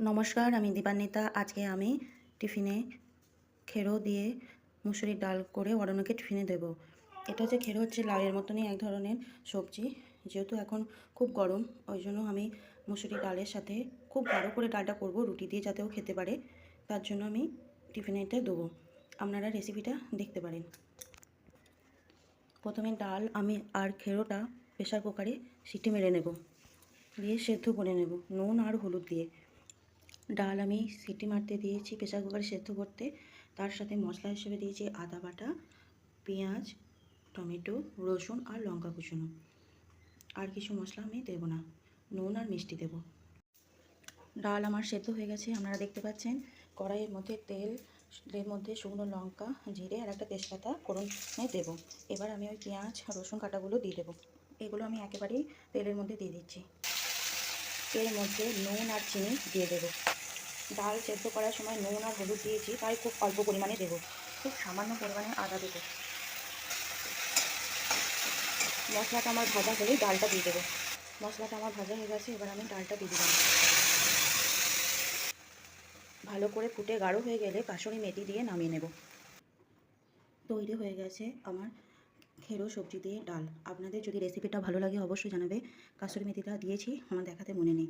নমস্কার, আমি দীপান্বিতা। আজকে আমি টিফিনে খেরো দিয়ে মুসুরির ডাল করে অরণ্যকে টিফিনে দেবো। এটা হচ্ছে খেরো হচ্ছে লাউয়ের মতনই এক ধরনের সবজি। যেহেতু এখন খুব গরম, ওই জন্য আমি মুসুরি ডালের সাথে খুব বড় করে ডালটা করব রুটি দিয়ে যাতেও খেতে পারে। তার জন্য আমি টিফিনে এটা দেবো। আপনারা রেসিপিটা দেখতে পারেন। প্রথমে ডাল আমি আর খেরোটা প্রেশার কুকারে সিটি মেরে নেব। দিয়ে সেদ্ধ করে নেব, নুন আর হলুদ দিয়ে। ডাল আমি সিটি মারতে দিয়েছি প্রেসার কুকারে সেদ্ধ করতে। তার সাথে মশলা হিসেবে দিয়েছি আদা বাটা, পেঁয়াজ, টমেটো, রসুন আর লঙ্কা কুচুনো। আর কিছু মশলা আমি দেবো না, নুন আর মিষ্টি দেবো। ডাল আমার সেদ্ধ হয়ে গেছে, আপনারা দেখতে পাচ্ছেন। কড়াইয়ের মধ্যে তেল তেলের মধ্যে শুকনো লঙ্কা, জিরে আর একটা তেজপাতা ফোড়নে দেবো। এবার আমি ওই পেঁয়াজ রসুন কাটাগুলো দিয়ে দেবো। এগুলো আমি একেবারেই তেলের মধ্যে দিয়ে দিচ্ছি। এর মধ্যে নুন আর চিনি দিয়ে দেবো। ডাল সেদ্ধ করার সময় নুন আর হলুদ দিয়েছি, তাই খুব অল্প পরিমাণে দেবো। খুব সামান্য পরিমাণে আদা দেবো। মশলাটা আমার ভাজা হলেই ডালটা দিয়ে দেবো। মশলাটা আমার ভাজা হয়ে গেছে, এবার আমি ডালটা দিয়ে দিলাম। ভালো করে ফুটে গাঢ় হয়ে গেলে কাসুরি মেথি দিয়ে নামিয়ে নেব। তৈরি হয়ে গেছে আমার খেরো সবজি দিয়ে ডাল। আপনাদের যদি রেসিপিটা ভালো লাগে, অবশ্যই জানাবে। কাসুরি মেথিটা দিয়েছি, আমার দেখাতে মনে নেই।